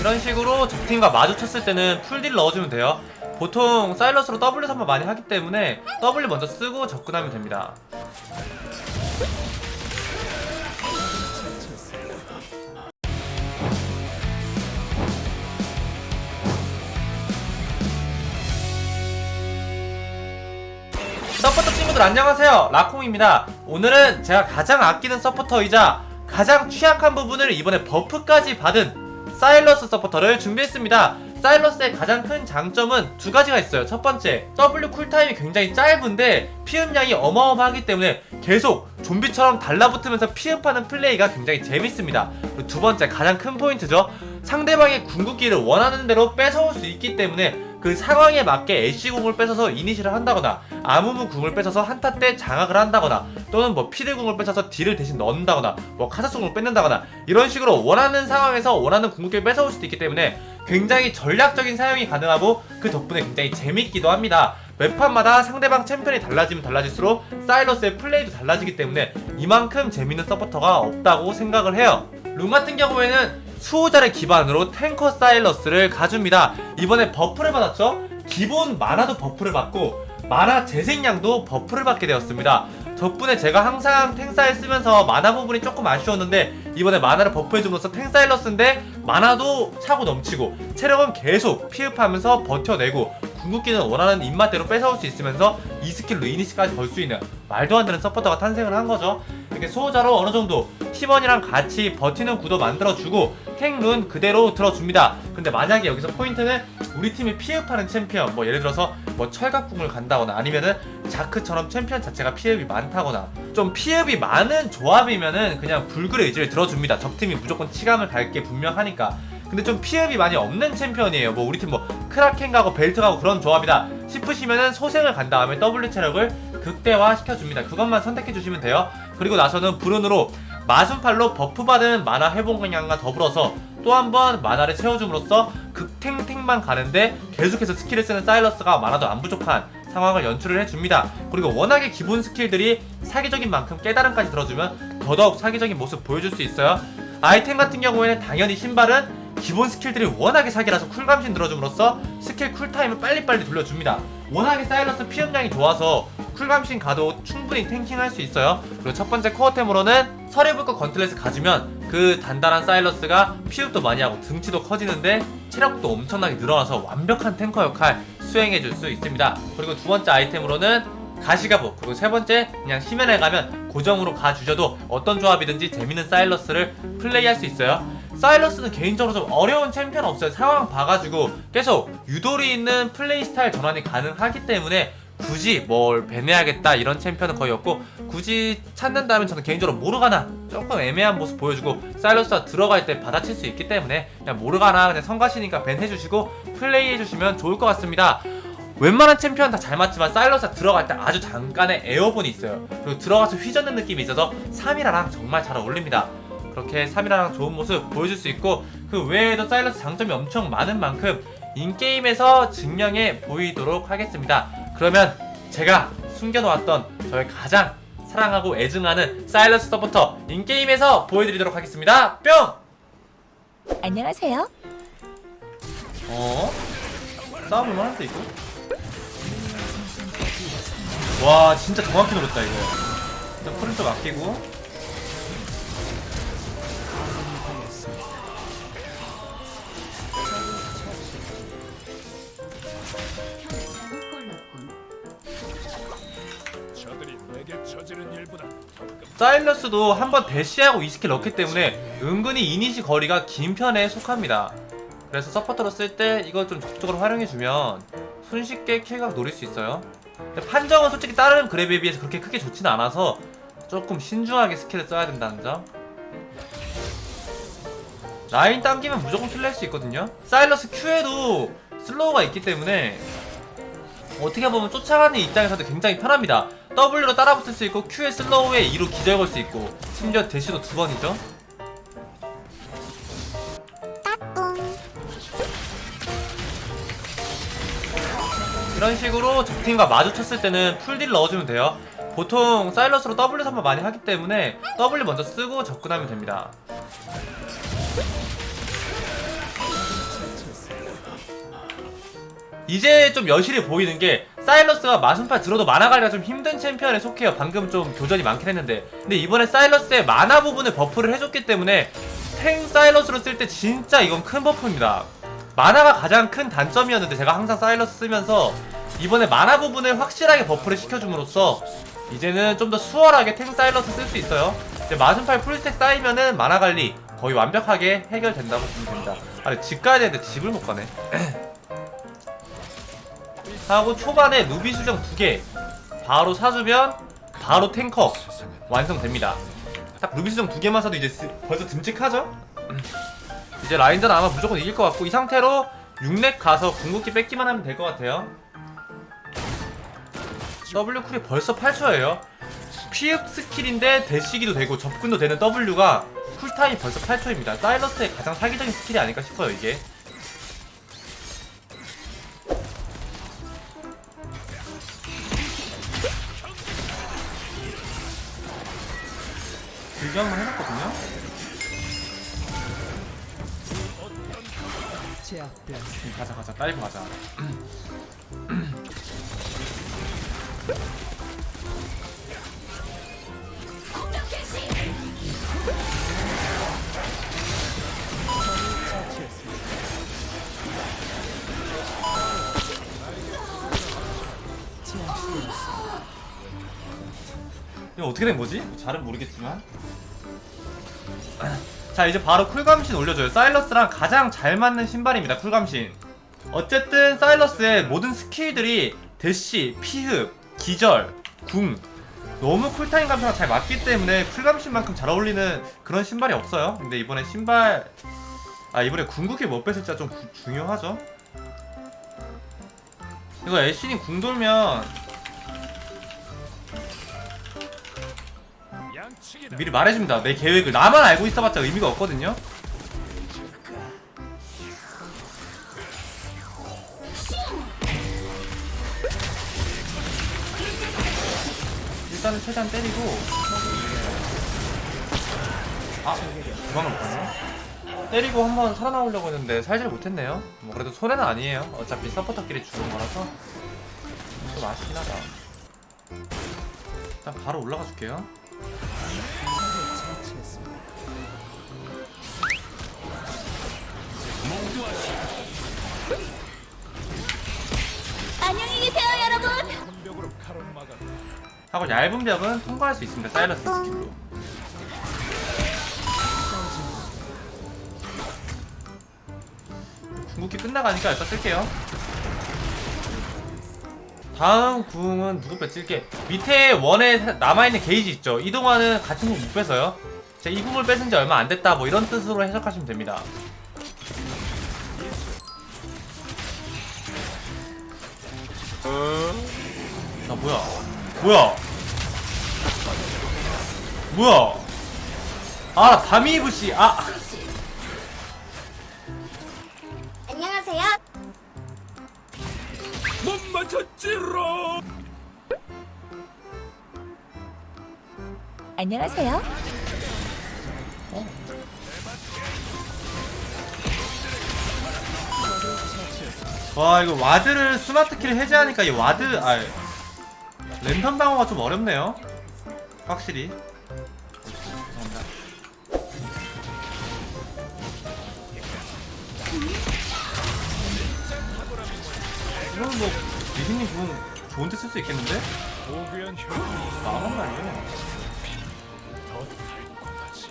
이런 식으로 적팀과 마주쳤을 때는 풀딜 넣어주면 돼요. 보통 사일러스로 W 선발 많이 하기 때문에 W 먼저 쓰고 접근하면 됩니다. 친구들 안녕하세요. 라콩입니다. 오늘은 제가 가장 아끼는 서포터이자 가장 취약한 부분을 이번에 버프까지 받은 사일러스 서포터를 준비했습니다. 사일러스의 가장 큰 장점은 두 가지가 있어요. 첫 번째 W 쿨타임이 굉장히 짧은데 피흡량이 어마어마하기 때문에 계속 좀비처럼 달라붙으면서 피흡하는 플레이가 굉장히 재밌습니다. 두 번째 가장 큰 포인트죠. 상대방의 궁극기를 원하는 대로 뺏어올 수 있기 때문에 그 상황에 맞게 애쉬 궁을 뺏어서 이니시를 한다거나 아무무 궁을 뺏어서 한타 때 장악을 한다거나 또는 뭐 피드 궁을 뺏어서 딜을 대신 넣는다거나 뭐 카사스 궁을 뺏는다거나 이런 식으로 원하는 상황에서 원하는 궁극기를 뺏어올 수도 있기 때문에 굉장히 전략적인 사용이 가능하고 그 덕분에 굉장히 재밌기도 합니다. 맵판마다 상대방 챔피언이 달라지면 달라질수록 사일러스의 플레이도 달라지기 때문에 이만큼 재밌는 서포터가 없다고 생각을 해요. 룸 같은 경우에는 수호자를 기반으로 탱커 사일러스를 가줍니다. 이번에 버프를 받았죠? 기본 만화도 버프를 받고 만화 재생량도 버프를 받게 되었습니다. 덕분에 제가 항상 탱사일 쓰면서 만화 부분이 조금 아쉬웠는데 이번에 만화를 버프해줌으로써 탱사일러 스인데 만화도 차고 넘치고 체력은 계속 피흡하면서 버텨내고 궁극기는 원하는 입맛대로 뺏어올 수 있으면서 이 스킬로 이니시까지 걸 수 있는 말도 안 되는 서포터가 탄생을 한 거죠. 이렇게 수호자로 어느 정도 팀원이랑 같이 버티는 구도 만들어주고 탱 룬 그대로 들어줍니다. 근데 만약에 여기서 포인트는 우리 팀이 피흡하는 챔피언, 뭐 예를 들어서 뭐 철갑궁을 간다거나 아니면은 자크처럼 챔피언 자체가 피흡이 많다거나 좀 피흡이 많은 조합이면은 그냥 불굴의 의지를 들어줍니다. 적팀이 무조건 치감을 갈게 분명하니까. 근데 좀 피흡이 많이 없는 챔피언이에요. 뭐 우리 팀 뭐 크라켄 가고 벨트 가고 그런 조합이다 싶으시면은 소생을 간 다음에 W 체력을 극대화 시켜줍니다. 그것만 선택해 주시면 돼요. 그리고 나서는 불운으로 마순팔로 버프받은 만화 회복량과 더불어서 또 한 번 만화를 채워줌으로써 극탱탱만 가는데 계속해서 스킬을 쓰는 사일러스가 만화도 안 부족한 상황을 연출을 해줍니다. 그리고 워낙에 기본 스킬들이 사기적인 만큼 깨달음까지 들어주면 더더욱 사기적인 모습 보여줄 수 있어요. 아이템 같은 경우에는 당연히 신발은 기본 스킬들이 워낙에 사기라서 쿨감신 들어줌으로써 스킬 쿨타임을 빨리빨리 돌려줍니다. 워낙에 사일러스 피흡량이 좋아서 쿨감신 가도 충분히 탱킹할 수 있어요. 그리고 첫 번째 코어템으로는 서리불과 건틀렛을 가지면 그 단단한 사일러스가 피흡도 많이 하고 등치도 커지는데 체력도 엄청나게 늘어나서 완벽한 탱커 역할 수행해줄 수 있습니다. 그리고 두 번째 아이템으로는 가시가부 그리고 세 번째 그냥 심연에 가면 고정으로 가주셔도 어떤 조합이든지 재밌는 사일러스를 플레이할 수 있어요. 사일러스는 개인적으로 좀 어려운 챔피언 없어요. 상황 봐가지고 계속 유도리 있는 플레이 스타일 전환이 가능하기 때문에 굳이 뭘 배내야겠다 이런 챔피언은 거의 없고 굳이 찾는다면 저는 개인적으로 모르가나 조금 애매한 모습 보여주고 사일러스가 들어갈 때 받아칠 수 있기 때문에 그냥 모르가나 그냥 성가시니까 밴 해주시고 플레이 해주시면 좋을 것 같습니다. 웬만한 챔피언 다 잘 맞지만 사일러스가 들어갈 때 아주 잠깐의 에어본이 있어요. 그리고 들어가서 휘젓는 느낌이 있어서 3이라랑 정말 잘 어울립니다. 그렇게 3이라랑 좋은 모습 보여줄 수 있고 그 외에도 사일러스 장점이 엄청 많은 만큼 인게임에서 증명해 보이도록 하겠습니다. 그러면 제가 숨겨놓았던 저의 가장 사랑하고 애증하는 사일러스 서포터 인게임에서 보여드리도록 하겠습니다. 뿅! 안녕하세요. 어? 싸움을만 할수 있고? 와 진짜 정확히 노렸다 이거 일단 풀을 좀 아끼고 사일러스도 한번 대시하고 이 스킬 넣기 때문에 은근히 이니시 거리가 긴 편에 속합니다. 그래서 서포터로 쓸 때 이걸 좀 적극적으로 활용해주면 손쉽게 킬각 노릴 수 있어요. 판정은 솔직히 다른 그래비에 비해서 그렇게 크게 좋지는 않아서 조금 신중하게 스킬을 써야 된다는 점. 라인 당기면 무조건 킬 낼 수 있거든요. 사일러스 Q에도 슬로우가 있기 때문에 어떻게 보면 쫓아가는 입장에서도 굉장히 편합니다 W로 따라붙을 수 있고 Q에 슬로우에 2로 기절 걸 수 있고 심지어 대시도 두 번이죠 이런 식으로 적팀과 마주쳤을 때는 풀딜 넣어주면 돼요 보통 사일러스로 W 선발 많이 하기 때문에 W 먼저 쓰고 접근하면 됩니다. 이제 좀 여실히 보이는 게 사일러스가 마순팔 들어도 마나 관리가 좀 힘든 챔피언에 속해요. 방금 좀 교전이 많긴 했는데 근데 이번에 사일러스의 마나 부분을 버프를 해줬기 때문에 탱 사일러스로 쓸 때 진짜 이건 큰 버프입니다. 마나가 가장 큰 단점이었는데 제가 항상 사일러스 쓰면서 이번에 마나 부분을 확실하게 버프를 시켜줌으로써 이제는 좀 더 수월하게 탱 사일러스 쓸 수 있어요. 이제 마순팔 풀스택 쌓이면은 마나 관리 거의 완벽하게 해결된다고 보면 됩니다. 아, 집 가야 되는데 집을 못 가네. 하고 초반에 루비 수정 두 개 바로 사주면 바로 탱커 완성됩니다. 딱 루비 수정 두 개만 사도 이제 스- 벌써 듬직하죠? 이제 라인전 아마 무조건 이길 것 같고 이 상태로 6렙 가서 궁극기 뺏기만 하면 될 것 같아요. W 쿨이 벌써 8초예요. 피흡 스킬인데 대시기도 되고 접근도 되는 W가 쿨타임이 벌써 8초입니다. 사일러스의 가장 사기적인 스킬이 아닐까 싶어요 이게. 한번 해놨거든요? 음, 가자 가자 다이브 가자 이거 어떻게 된 거지? 잘은 모르겠지만 자 이제 바로 쿨감신 올려줘요. 사일러스랑 가장 잘 맞는 신발입니다 쿨감신. 어쨌든 사일러스의 모든 스킬들이 대시, 피흡, 기절, 궁 너무 쿨타임 감시랑 잘 맞기 때문에 쿨감신만큼 잘 어울리는 그런 신발이 없어요. 근데 이번에 신발 아 이번에 궁극기 못 뺐을지가 좀 구- 중요하죠. 이거 애쉬님 궁 돌면 미리 말해줍니다. 내 계획을 나만 알고 있어봤자 의미가 없거든요. 일단은 최대한 때리고 아 도망을 못하네. 때리고 한번 살아나오려고 했는데 살질 못했네요. 뭐 그래도 손해는 아니에요. 어차피 서포터끼리 죽은 거라서. 좀 아쉽긴 하다. 일단 바로 올라가 줄게요 안녕히 계세요, 여러분. 하고 얇은 벽은 통과할 수 있습니다. 사일러스 스킬로. 궁극기 끝나가니까 일단 쓸게요. 다음 궁은 누구 뺏을게? 밑에 원에 남아있는 게이지 있죠? 이동화는 같은 궁 못 뺏어요. 제가 이 궁을 뺏은 지 얼마 안 됐다 뭐 이런 뜻으로 해석하시면 됩니다. 아 뭐야 뭐야 뭐야 아 다미이브씨 아 맞췄지로. 안녕하세요. 와 이거 와드를 스마트키를 해제하니까 이 와드 아 랜턴 방어가 좀 어렵네요 확실히 이건 뭐 리신님 궁 좋은데 쓸 수 있겠는데? 고귀한 효과가 나만 더 달콤하지.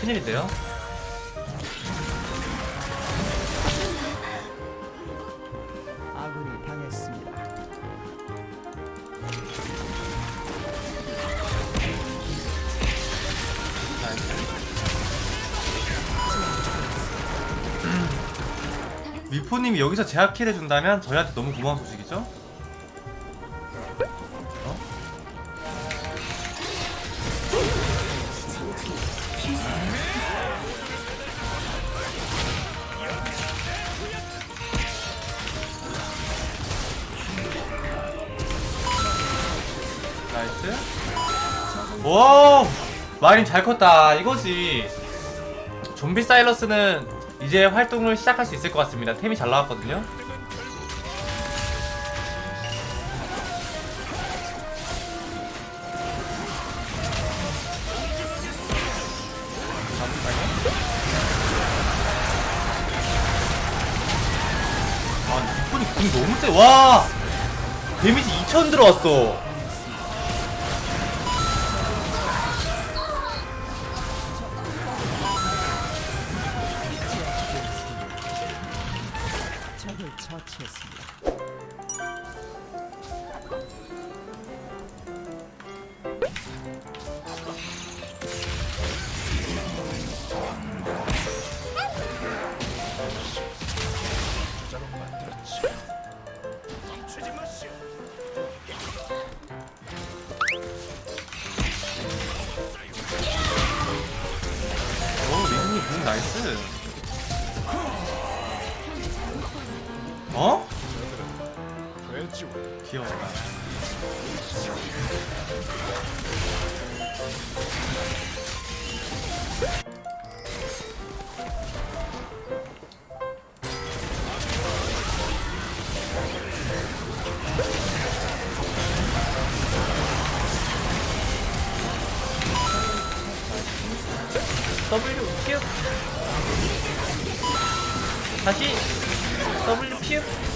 큰일인데요? 미포님이 여기서 제압킬 해준다면 저희한테 너무 고마운 소식이죠? 어? 나이스 와 마린 잘 컸다 이거지 좀비 사일러스는 이제 활동을 시작할 수 있을 것 같습니다. 템이 잘 나왔거든요. 아 이분이 궁 너무 세 와! 데미지 2000 들어왔어 처치했습니다. 자로 만들었지. 멈추지 마시오. 오 리듬이 궁 나이스 귀여웠다 W 큐. 다시 W 큐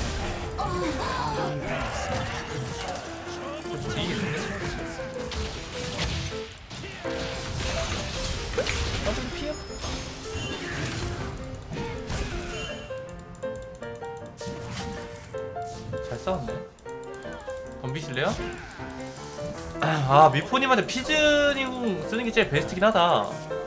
잘 싸웠네 덤비실래요? 아 미포님한테 피즈닝 쓰는 게 제일 베스트긴 하다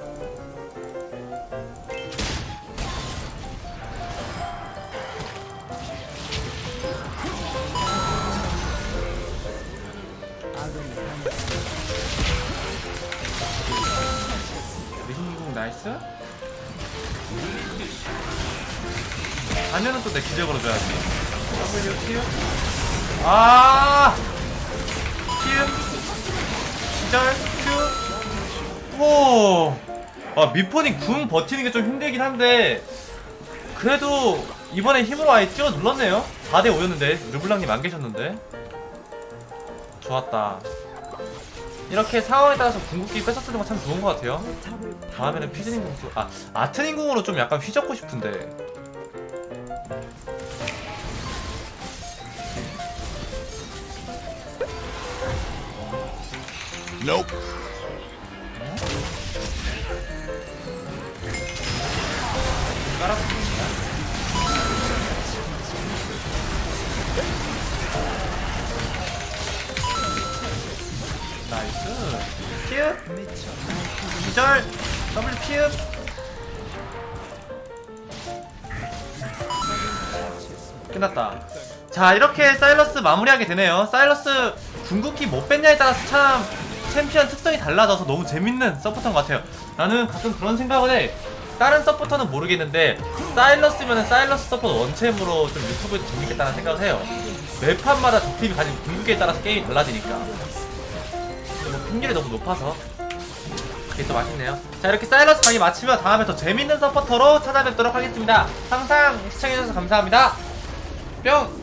가면은 또 내 기적으로 줘야지. W 큐 아! 큐. 기절. 큐. 오! 아 미포님 궁 버티는 게 좀 힘들긴 한데 그래도 이번에 힘으로 아예 뛰어 눌렀네요. 4대 5였는데 르블랑님 안 계셨는데. 좋았다. 이렇게 상황에 따라서 궁극기 뺏어 쓰는 거 참 좋은 것 같아요. 다음에는 피즈닝 궁, 아 아트닝 궁으로 좀 약간 휘젓고 싶은데. Nope. 피읍. 끝났다. 자 이렇게 사일러스 마무리하게 되네요. 사일러스 궁극기 못 뺐냐에 따라서 참 챔피언 특성이 달라져서 너무 재밌는 서포터인 것 같아요. 나는 가끔 그런 생각을 해. 다른 서포터는 모르겠는데 사일러스면 사일러스 서포터 원챔으로 좀 유튜브에서 재밌겠다는 생각을 해요. 매판마다 적팀이 가진 궁극기에 따라서 게임이 달라지니까. 뭐 핑계이 너무 높아서 그게 더 맛있네요. 자 이렇게 사일러스 강의 마치면 다음에 더 재밌는 서포터로 찾아뵙도록 하겠습니다. 항상 시청해주셔서 감사합니다. 뿅!